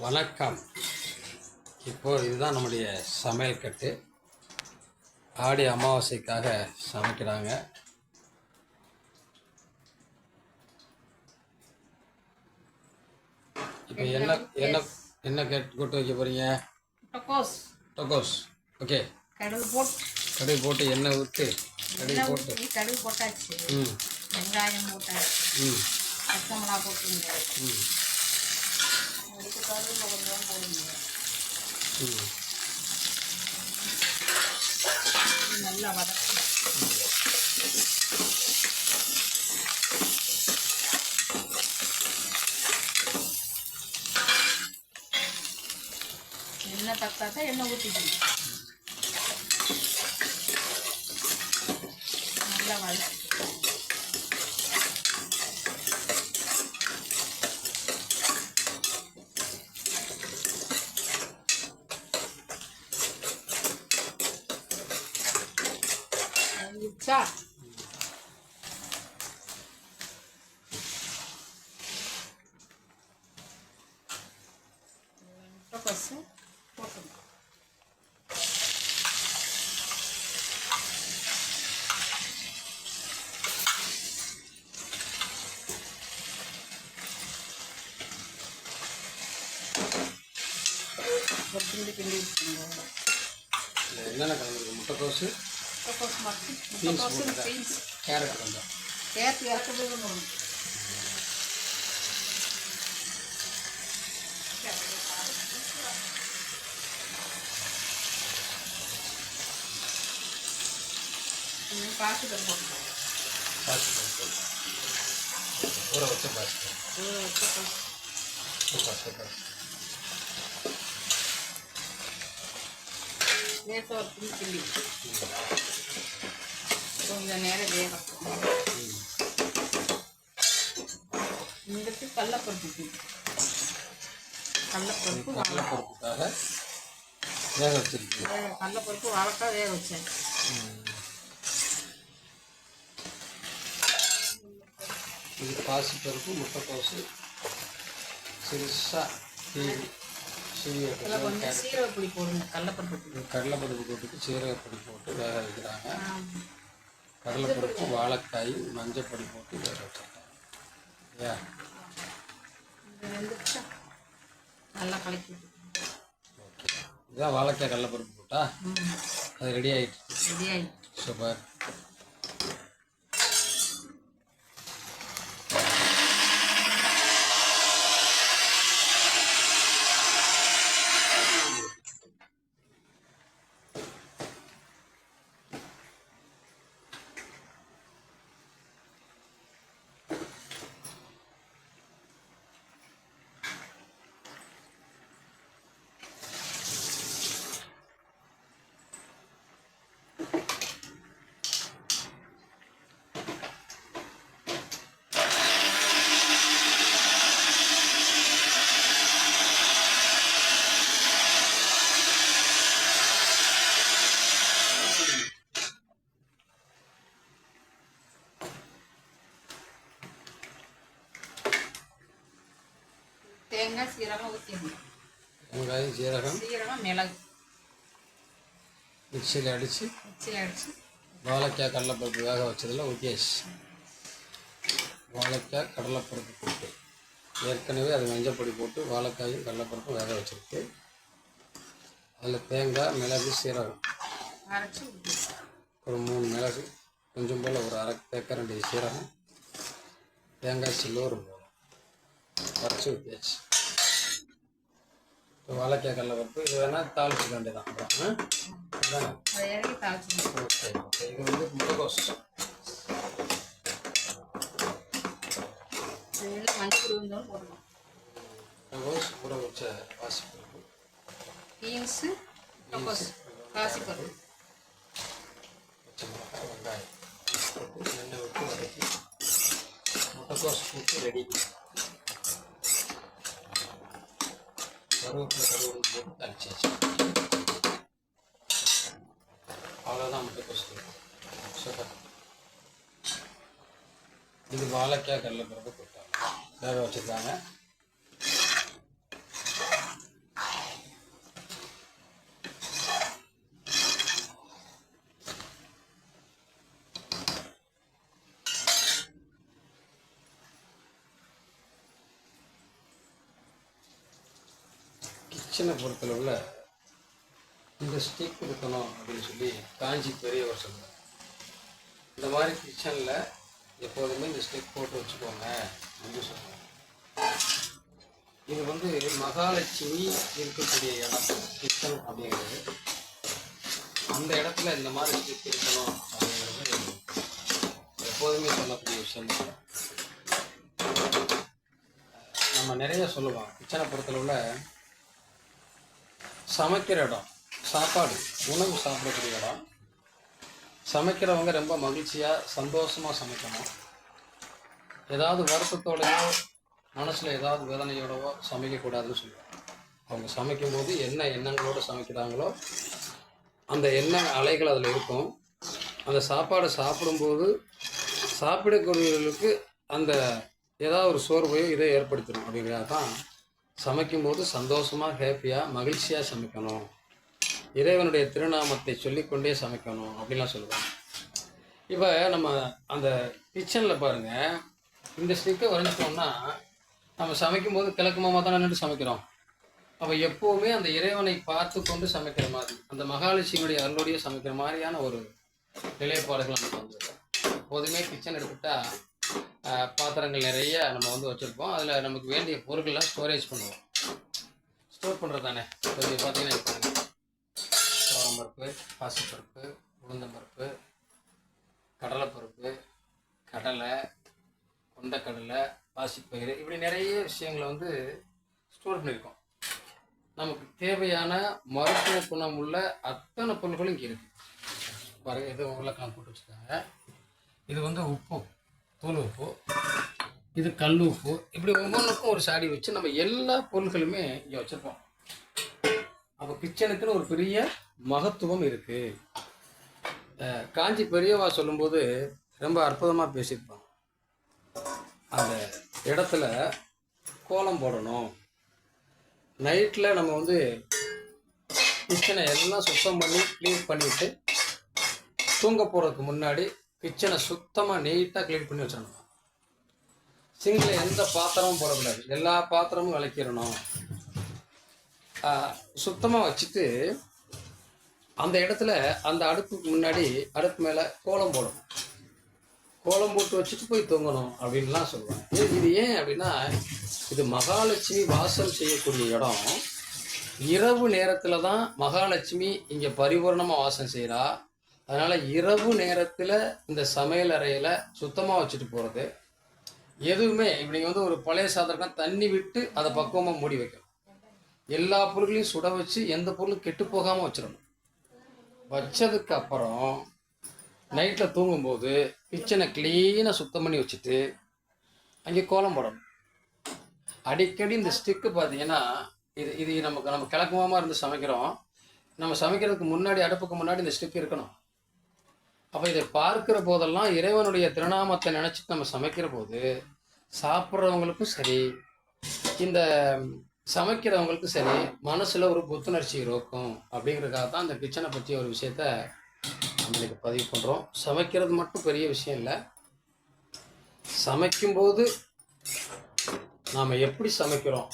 வணக்கம். இப்போ இதுதான் நம்முடைய சமையல் கட்டு. ஆடி அமாவாசைக்காக சமைக்கிறாங்க. இப்போ என்ன என்ன என்ன கட் கொட்டு வைக்க போறீங்க? முட்டைக்கோஸ் டொக்கோஸ் ஓகே கடுகு போட்டு கடுகு போட்டு எண்ணெய் ஊற்றி கடுகு போட்டு. கடுகு போட்டாச்சு. ம். வெங்காயம் போட்டாச்சு. ம். பச்சை மிளகா போட்டுருங்க ம். அதுக்கு கருவேப்பிலை கொஞ்சம் போடுங்க நல்லா வதக்கி எண்ணெய் தக்காக்க எண்ணெய் ஊற்றிக்கணும் நல்லா வதக்கி. வதங்கிச்சா என்னென்ன கலந்துருக்கு முட்டைக்கோசு முட்டைக்கோசு போட்டுட்டா. பீன்ஸ் கேரட் கொஞ்சம் கேரட் இறக்கவே பாசிப்பருப்பு போட்டுக்கலாம் பாசிப்பருப்பு ஊற வச்ச பாசிப்பருப்பு. ஊற வச்ச பருப்பு. சூப்பர் சூப்பர் லேசா ஒரு கிண்டி கொஞ்சம் நேரம் வேகட்டும் இங்கிட்டு கடலப்பருப்பு. கடலப்பருப்பு கடலைப்பருப்புக்காக வேக வச்சிருக்கீங்க வேக கடலப்பருப்பு வாழைக்காய் வேக வச்சேன். இது பாசிப்பருப்பு முட்டைக்கோசு சிறுசாக தீவி சீவிய இதில் கொஞ்சம் சீரகப்பொடி போடுங்க கடலப்பருப்பு. கடலைப்பருப்பு போட்டுட்டு சீரகப்பொடி போட்டு வேக வைக்கிறாங்க. கடலைப்பருப்பு வாழைக்காய் மஞ்சள் பொடி போட்டு வேக வச்சிருக்காங்க இல்லையா? நல்லா கலக்கி இதுதான் வாழைக்காய் கடலைப்பருப்பு போட்டா? அது ரெடி ஆகிட்டு ரெடி ஆகிட்டு சூப்பர். தேங்காய் சீரகம் ஊற்றிடணும் வெங்காயம் சீரகம். சீரகம் மிளகு. மிக்சியில் அடித்து மிக்சியில் அடித்து வாழைக்காய் கடலைப்பருப்பு வேக வச்சதில் ஊற்றியாச்சு வாழைக்காய் கடலைப்பருப்பு போட்டு. ஏற்கனவே அது மஞ்சள் பொடி போட்டு வாழைக்காயும் கடலைப்பருப்பும் வேக வச்சிருக்கு அதில் தேங்காய் மிளகு சீரகம். அரைச்சி ஒரு மூணு மிளகு கொஞ்சம் போல் ஒரு அரை தேக்கரண்டி சீரகம் தேங்காய் சில்லு ஒரு மூணு. அரைச்சி ஊற்றியாச்சு வாழைக்காய் கடலைப்பருப்பு இது வேணால் தாளிச்சிக்க வேண்டியதான் அப்புறம் ஓகே ஓகே. இது வந்து முட்டைகோஸ். முட்டைகோஸ் ஊற வச்ச வாசிப்பருப்பு பீன்ஸு பாசிப்பருப்பு பச்சை மிளகாய் வெங்காயம். எண்ணெய் விட்டு வதக்கி முட்டைக்கோஸ் போட்டு ரெடி கருவேப்பிலை கருவேப்பிலை போட்டு அவ்வளோதான் முட்டைக்கோஸ் சூப்பர். இது வாழைக்காய் கடலைப்பருப்பு போட்டாங்க வேறு வச்சுருக்காங்க. கிச்சனை பொறுத்தளவில் இந்த ஸ்டிக் இருக்கணும் அப்படின்னு சொல்லி காஞ்சி பெரியவர் சொல்லுவார் இந்த மாதிரி கிச்சனில் எப்போதுமே இந்த ஸ்டிக் போட்டு வச்சுக்கோங்க அப்படின்னு சொல்லுவாங்க இது வந்து மகாலட்சுமி இருக்கக்கூடிய இடம் கிச்சன் அப்படிங்கிறது. அந்த இடத்துல இந்த மாதிரி ஸ்டிக் இருக்கணும் அப்படிங்கிறது எப்போதுமே சொல்லக்கூடிய விஷயம் நம்ம நிறைய சொல்லுவோம். கிச்சனை பொறுத்தளவில் சமைக்கிற இடம் சாப்பாடு உணவு சாப்பிடக்கூடிய இடம். சமைக்கிறவங்க ரொம்ப மகிழ்ச்சியாக சந்தோஷமாக சமைக்கணும். ஏதாவது வருத்தத்தோடையோ மனசில் ஏதாவது வேதனையோடவோ சமைக்கக்கூடாதுன்னு சொல்லுவாங்க. அவங்க சமைக்கும்போது என்ன எண்ணங்களோடு சமைக்கிறாங்களோ அந்த எண்ண அலைகள் அதில் இருக்கும். அந்த சாப்பாடை சாப்பிடும்போது சாப்பிடக்கூடியவர்களுக்கு அந்த ஏதாவது ஒரு சோர்வையோ இதை ஏற்படுத்தணும் அப்படிங்கிறத தான் சமைக்கும்போது சந்தோஷமாக ஹேப்பியாக மகிழ்ச்சியாக சமைக்கணும். இறைவனுடைய திருநாமத்தை சொல்லிக்கொண்டே சமைக்கணும் அப்படின்லாம் சொல்லுவாங்க. இப்போ நம்ம அந்த கிச்சனில் பாருங்கள் இந்த ஸ்டிக்கை வரைஞ்சிட்டோம்னா நம்ம சமைக்கும்போது கிழக்கு மாமா தான் நின்று சமைக்கிறோம். அப்போ எப்போவுமே அந்த இறைவனை பார்த்து கொண்டு சமைக்கிற மாதிரி அந்த மகாலட்சுமியுடைய அருளோடைய சமைக்கிற மாதிரியான ஒரு நிலைப்பாடுகள் நமக்கு வந்துருக்கோம் எப்போதுமே கிச்சன் எடுத்துட்டா பாத்திரங்கள் நிறைய நம்ம வந்து வச்சுருப்போம். அதில் நமக்கு வேண்டிய பொருட்கள்லாம் ஸ்டோரேஜ் பண்ணுவோம். ஸ்டோர் பண்ணுறது தானே கொஞ்சம் பார்த்தீங்கன்னா சோளம் பருப்பு பாசிப்பருப்பு உளுந்தம்பருப்பு கடலைப்பருப்பு கடலை கொண்டக்கடலை பாசிப்பயிறு இப்படி நிறைய விஷயங்களை வந்து ஸ்டோர் பண்ணியிருக்கோம். நமக்கு தேவையான மருத்துவ குணம் உள்ள அத்தனை பொருட்களும் இங்கே இருக்குது எதுவும் இது உருளைக்கிழங்கு போட்டு வச்சுருக்காங்க. இது வந்து உப்பு தூள் உப்பு. இது கல் உப்பு. இப்படி ஒவ்வொன்றுக்கும் ஒரு சாடி வச்சு நம்ம எல்லா பொருட்களுமே இங்கே வச்சுருப்போம். அப்போ கிச்சனுக்குன்னு ஒரு பெரிய மகத்துவம் இருக்குது காஞ்சி பெரியவா சொல்லும்போது ரொம்ப அற்புதமாக பேசியிருப்பாங்க. அந்த இடத்துல கோலம் போடணும். நைட்டில் நம்ம வந்து கிச்சனை எல்லாம் சுத்தம் பண்ணி க்ளீன் பண்ணிவிட்டு தூங்க போகிறதுக்கு முன்னாடி கிச்சனை சுத்தமாக நீட்டாக க்ளீன் பண்ணி வச்சிடணும். சிங்கில் எந்த பாத்திரமும் போடக்கூடாது. எல்லா பாத்திரமும் விளக்கிடணும். சுத்தமாக வச்சுட்டு அந்த இடத்துல அந்த அடுப்புக்கு முன்னாடி அடுப்பு மேலே கோலம் போடணும். கோலம் போட்டு வச்சுட்டு போய் தூங்கணும் அப்படின்லாம் சொல்லுவாங்க. இது ஏன் அப்படின்னா இது மகாலட்சுமி வாசம் செய்யக்கூடிய இடம். இரவு நேரத்தில் தான் மகாலட்சுமி இங்கே பரிபூர்ணமாக வாசம் செய்கிறா அதனால் இரவு நேரத்தில் இந்த சமையல் அறையில் சுத்தமாக வச்சுட்டு போகிறது எதுவுமே இப்படி வந்து ஒரு பழைய சாதகம் தண்ணி விட்டு அதை பக்குவமாக மூடி வைக்கணும். எல்லா பொருட்களையும் சுட வச்சு எந்த பொருளும் கெட்டு போகாமல் வச்சிடணும். வச்சதுக்கு அப்புறம் நைட்டில் தூங்கும்போது கிச்சனை க்ளீனாக சுத்தம் பண்ணி வச்சுட்டு அங்கே கோலம் போடணும். அடிக்கடி இந்த ஸ்டிக்கு பார்த்தீங்கன்னா இது இது நமக்கு நம்ம கிழக்குமாமா இருந்து சமைக்கிறோம். நம்ம சமைக்கிறதுக்கு முன்னாடி அடுப்புக்கு முன்னாடி இந்த ஸ்டிக் இருக்கணும். அப்போ இதை பார்க்கிற போதெல்லாம் இறைவனுடைய திருநாமத்தை நினச்சி நம்ம சமைக்கிற போது சாப்பிட்றவங்களுக்கும் சரி இந்த சமைக்கிறவங்களுக்கும் சரி மனசில் ஒரு புத்துணர்ச்சி இருக்கும் அப்படிங்கிறதுக்காக தான் அந்த கிச்சனை பற்றி ஒரு விஷயத்த நம்மளுக்கு பதிவு பண்ணுறோம் சமைக்கிறது மட்டும் பெரிய விஷயம் இல்லை. சமைக்கும்போது நாம் எப்படி சமைக்கிறோம்?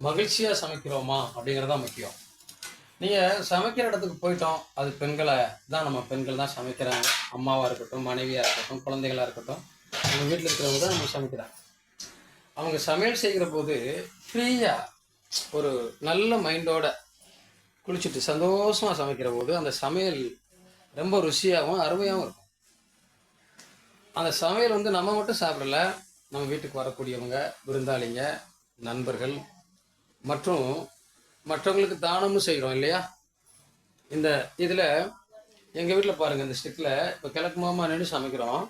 மகிழ்ச்சியாக சமைக்கிறோமா அப்படிங்கிறது தான் முக்கியம். நீங்கள் சமைக்கிற இடத்துக்கு போயிட்டோம். அது பெண்களை தான் நம்ம பெண்கள் தான் சமைக்கிறாங்க. அம்மாவாக இருக்கட்டும் மனைவியாக இருக்கட்டும் குழந்தைகளாக இருக்கட்டும் நம்ம வீட்டில் இருக்கிறவங்க தான் நம்ம சமைக்கிறாங்க. அவங்க சமையல் செய்கிற போது ஃப்ரீயாக ஒரு நல்ல மைண்டோட குளிச்சுட்டு சந்தோஷமாக சமைக்கிற போது அந்த சமையல் ரொம்ப ருசியாகவும் அருமையாகவும் இருக்கும். அந்த சமையல் வந்து நம்ம மட்டும் சாப்பிடல. நம்ம வீட்டுக்கு வரக்கூடியவங்க விருந்தாளிங்க நண்பர்கள் மற்றும் மற்றவங்களுக்கு தானமும் செய்கிறோம் இல்லையா? இந்த இதில் எங்கள் வீட்டில் பாருங்கள் இந்த ஸ்டிக்கில் இப்போ கிழக்கு மாமா நின்று சமைக்கிறோம்.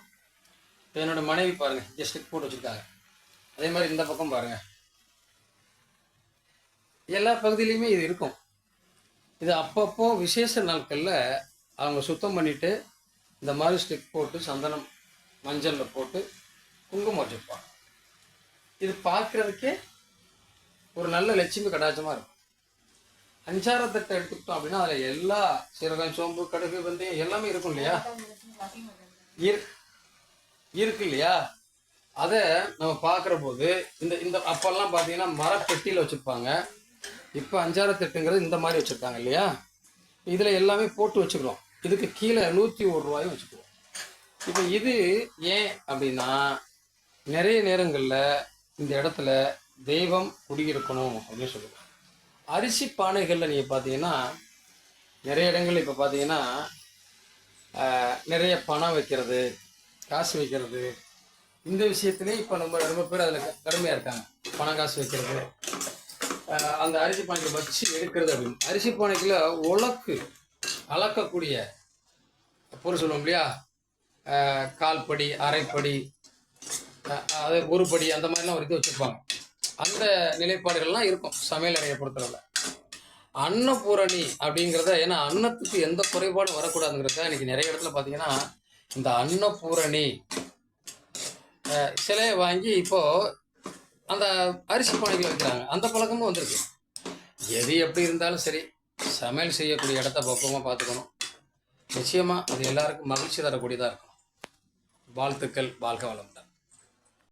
என்னோட மனைவி பாருங்கள் இங்கே ஸ்டிக் போட்டு வச்சுருக்காங்க. அதே மாதிரி இந்த பக்கம் பாருங்கள் எல்லா பகுதியிலையுமே இது இருக்கும். இது அப்பப்போ விசேஷ நாட்களில் அவங்க சுத்தம் பண்ணிட்டு இந்த மாதிரி ஸ்டிக் போட்டு சந்தனம் மஞ்சளில் போட்டு குங்குமம் வச்சுருப்பாங்க. இது பார்க்குறதுக்கே ஒரு நல்ல லட்சுமி கடாச்சமாக இருக்கும். அஞ்சாரத்தட்டை எடுத்துக்கிட்டோம் அப்படின்னா அதில் எல்லா சீரகம் சோம்பு கடுகு வெந்தயம் எல்லாமே இருக்கும் இல்லையா? இருக்கு இல்லையா? அதை நம்ம பார்க்குற போது இந்த இந்த அப்பெல்லாம் பார்த்தீங்கன்னா மரப்பெட்டியில் வச்சுருப்பாங்க. இப்போ அஞ்சாயிரத்தெட்டுங்கிறது இந்த மாதிரி வச்சுருக்காங்க இல்லையா? இதில் எல்லாமே போட்டு வச்சுக்கிறோம். இதுக்கு கீழே நூற்றி ஒரு ரூபாயும் வச்சுக்குவோம். இப்போ இது ஏன் அப்படின்னா நிறைய நேரங்களில் இந்த இடத்துல தெய்வம் குடியிருக்கணும் அப்படின்னு சொல்லுவாங்க. அரிசி பானைகளில் நீங்கள் பார்த்தீங்கன்னா நிறைய இடங்கள் இப்போ பார்த்தீங்கன்னா நிறைய பணம் வைக்கிறது காசு வைக்கிறது. இந்த விஷயத்துலேயும் இப்போ நம்ம ரொம்ப பேர் அதில் கடுமையாக இருக்காங்க. பணம் காசு வைக்கிறது. அந்த அரிசி பானைகளை வச்சு எடுக்கிறது அப்படின்னு. அரிசி பானைக்குள்ள உலக்கு அளக்கக்கூடிய பொருள் சொல்லுவோம் இல்லையா? கால்படி அரைப்படி அது ஒரு படி அந்த மாதிரிலாம் ஒரு இது வச்சுருப்பாங்க. அந்த நிலைப்பாடுகள்லாம் இருக்கும் சமையல் அறையை பொறுத்தளவில். அன்னபூரணி அப்படிங்கிறத ஏன்னா அன்னத்துக்கு எந்த குறைபாடும் வரக்கூடாதுங்கிறத இன்னைக்கு நிறைய இடத்துல பார்த்தீங்கன்னா இந்த அன்னபூரணி சிலையை வாங்கி இப்போது அந்த அரிசி பானைகள் வைக்கிறாங்க. அந்த பழக்கமும் வந்திருக்கு. எது எப்படி இருந்தாலும் சரி சமையல் செய்யக்கூடிய இடத்த பக்குவமாக பார்த்துக்கணும். நிச்சயமாக அது எல்லாருக்கும் மகிழ்ச்சி தரக்கூடியதாக இருக்கும். வாழ்த்துக்கள் வாழ்க வளமுடன்.